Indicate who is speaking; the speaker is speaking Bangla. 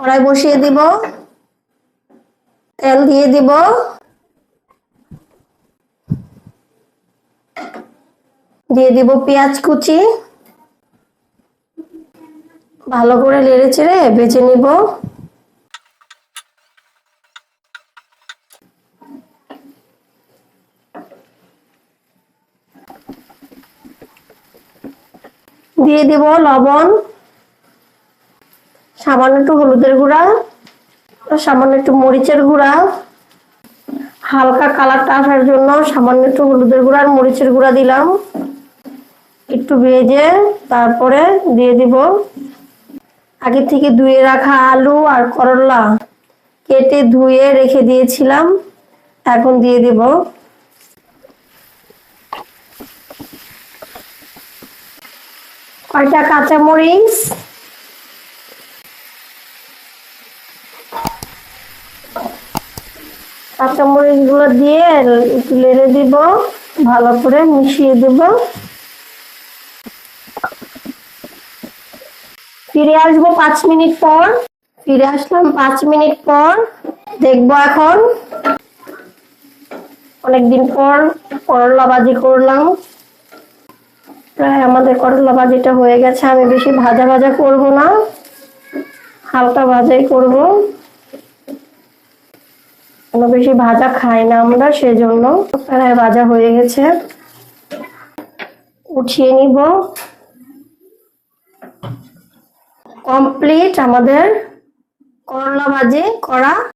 Speaker 1: কড়াই বসিয়ে দিব, তেল দিয়ে দিব। দিয়ে দিব পেঁয়াজ কুচি। ভালো করে নেড়ে চেড়ে বেজে নিব। দিয়ে দিব লবণ। সামান্য একটু হলুদের গুঁড়া, সামান্য একটু মরিচের গুঁড়া, হালকা কালারটা আসার জন্য সামান্য একটু হলুদের গুঁড়া আর মরিচের গুঁড়া দিলাম। একটু ভেজে তারপরে দিয়ে দিব আগে থেকে ধুয়ে রাখা আলু আর করলা কেটে ধুয়ে রেখে দিয়েছিলাম, এখন দিয়ে দিব। কয়টা কাঁচামরিচ? কাঁচামরিচগুলো দিয়ে একটু লেড়ে দিব, ভালো করে মিশিয়ে দিব। ফিরে আসব পাঁচ মিনিট পর। ফিরে আসলাম পাঁচ মিনিট পর। দেখব এখন। অনেকদিন পর করলা ভাজি করলাম। প্রায় আমাদের করলা ভাজিটা হয়ে গেছে, আমি বেশি ভাজা ভাজা করব না, হালকা ভাজাই করব। কোনো বেশি ভাজা খাই না আমরা, সেজন্য প্রায় ভাজা হয়ে গেছে। উঠিয়ে নিব। কমপ্লিট আমাদের করলা ভাজি করা।